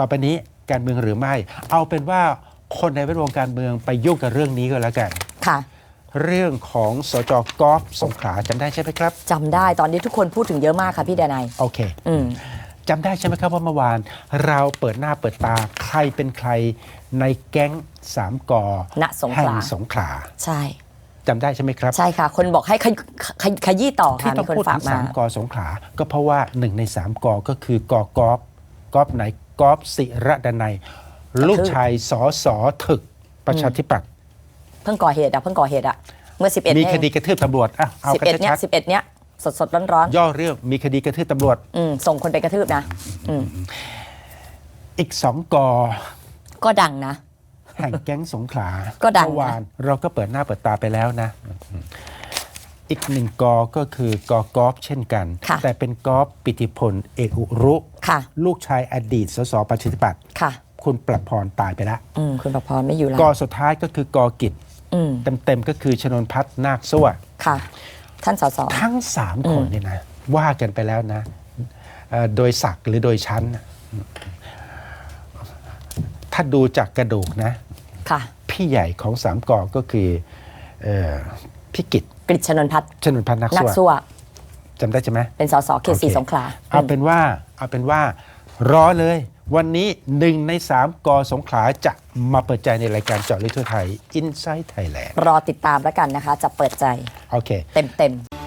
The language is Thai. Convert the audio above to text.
ต่อไปนี้การเมืองหรือไม่ เอาเป็นว่าคนในแวดวงการเมืองไปยุ่งกับเรื่องนี้ก็แล้วกัน ค่ะ เรื่องของสจกอฟสงขลาจำได้ใช่ไหมครับจำได้ตอนนี้ทุกคนพูดถึงเยอะมากค่ะพี่ดนายโอเคอืม จำได้ใช่ไหมครับว่าเมื่อวาน เราเปิดหน้าเปิดตาใครเป็นใครในแก๊งสามกอณสงขลา แห่งสงขลาใช่ จำได้ใช่ไหมครับ ใช่ค่ะ คนบอกให้ขยขยขยี้ต่อที่ค่ะต้อมีงคนพูดฝาถึกงมา สามกอสงขลา ก็เพราะว่าหนึ่งในสามกอก็คือกอกอฟกอฟไหน กอฟศิระดนัย ลูกชายสอสอถึกประชาธิปัตย์เพิ่งก่อเหตุอะเพิ่งก่อเหตุอะเมื่อ 11มีเอคงดีกระทืบตำรวจอะเอาสิบกันเอ็ดเนี้ยชัดสิบเอ็ดเนี้ยสดสดร้อนร้อนๆย่อเรื่องมีคดีกระทืบตำรวจๆอืมส่งคนไปกระทืบนะอืมอีกสองกอก็ดังนะ แห่งแก๊งสงขลาก็ดังนะ เมื่อวานเราก็เปิดหน้าเปิดตาไปแล้วนะ อีกหนึ่งกอก็คือกอกอฟเช่นกัน ค่ะแต่เป็นกอฟปิติพลเอกอุรุ ค่ะ ลูกชายอดีตสสประชาธิปัตย์ค่ะคุณประพรตายไปแล้วอืมคุณประพรไม่อยู่แล้วกอสุดท้ายก็คือกอกิจอืมเต็มๆก็คือชนนพัฒน์นาคสั่วค่ะ ท่านสส ทั้งสามคนเนี่ยนะ ว่ากันไปแล้วนะเอ่อโดยศักดิ์หรือโดยชั้นน่ะถ้าดูจากกระดูกนะ ค่ะ พี่ใหญ่ของสามกอก็คือเอ่อพี่กิจ กฤษณนพัฒน์ชนนพัฒน์นักนักสู้สู้จำได้ใช่ไหม เป็นสสเขตสี่โอเค สงขลาเอาเป็นว่าเอาเป็นว่ารอเลย วันนี้หนึ่งในสามกอสงขลาจะมาเปิดใจในรายการเจาะลึกทั่วไทย Inside Thailand รอติดตามแล้วกันนะคะ จะเปิดใจโอเค เต็มเต็มๆ